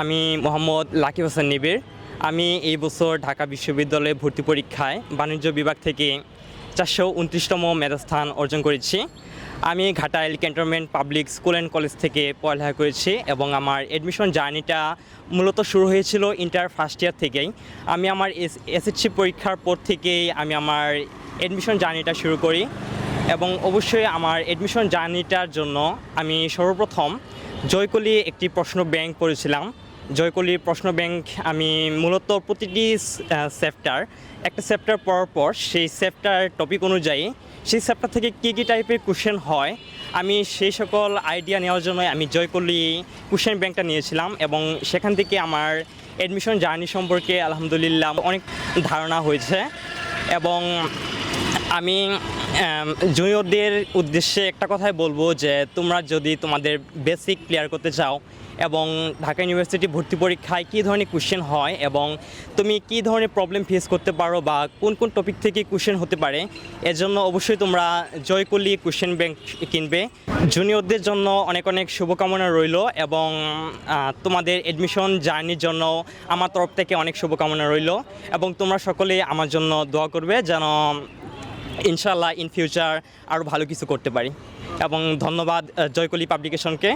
আমি মোহাম্মদ লাকিব হাসান নিবির আমি এই বছর ঢাকা বিশ্ববিদ্যালয়ে ভর্তি পরীক্ষায় বাণিজ্য বিভাগ থেকে চারশো উনত্রিশতম মেধাস্থান অর্জন করেছি। আমি Ghatail cantonment public school and college থেকে পড়ালেখা করেছি এবং আমার এডমিশন জার্নিটা মূলত শুরু হয়েছিল ইন্টার ফার্স্ট ইয়ার থেকেই। আমি আমার এস এসএসসি পরীক্ষার পর থেকেই আমি আমার এডমিশন জার্নিটা শুরু করি। এবং অবশ্যই আমার এডমিশন জার্নিটার জন্য আমি সর্বপ্রথম জয়কলি একটি প্রশ্ন ব্যাংক পড়েছিলাম। জয়কলির প্রশ্ন ব্যাংক আমি মূলত প্রতিটি চ্যাপ্টার একটা চ্যাপ্টার পড়ার পর সেই চ্যাপ্টার টপিক অনুযায়ী সেই চ্যাপ্টার থেকে কী কী টাইপের কোশ্চেন হয়, আমি সেই সকল আইডিয়া নেওয়ার জন্য আমি জয়কলি কোশ্চেন ব্যাংকটা নিয়েছিলাম এবং সেখান থেকে আমার অ্যাডমিশন জার্নি সম্পর্কে আলহামদুলিল্লাহ অনেক ধারণা হয়েছে এবং আমি জুনিয়রদের উদ্দেশ্যে একটা কথাই বলব যে তোমরা যদি তোমাদের বেসিক ক্লিয়ার করতে চাও এবং ঢাকা ইউনিভার্সিটি ভর্তি পরীক্ষায় কী ধরনের কোশ্চেন হয় এবং তুমি কী ধরনের প্রবলেম ফেস করতে পারো বা কোন কোন টপিক থেকে কোশ্চেন হতে পারে এর জন্য অবশ্যই তোমরা জয়কলি কোশ্চেন ব্যাংক কিনবে। জুনিয়রদের জন্য অনেক অনেক শুভকামনা রইল এবং তোমাদের এডমিশন জার্নির জন্য আমার তরফ থেকে অনেক শুভকামনা রইল এবং তোমরা সকলেই আমার জন্য দোয়া করবে যেন ইনশাল্লাহ ইন ফিউচার আরও ভালো কিছু করতে পারি। এবং ধন্যবাদ জয়কলি পাবলিকেশনকে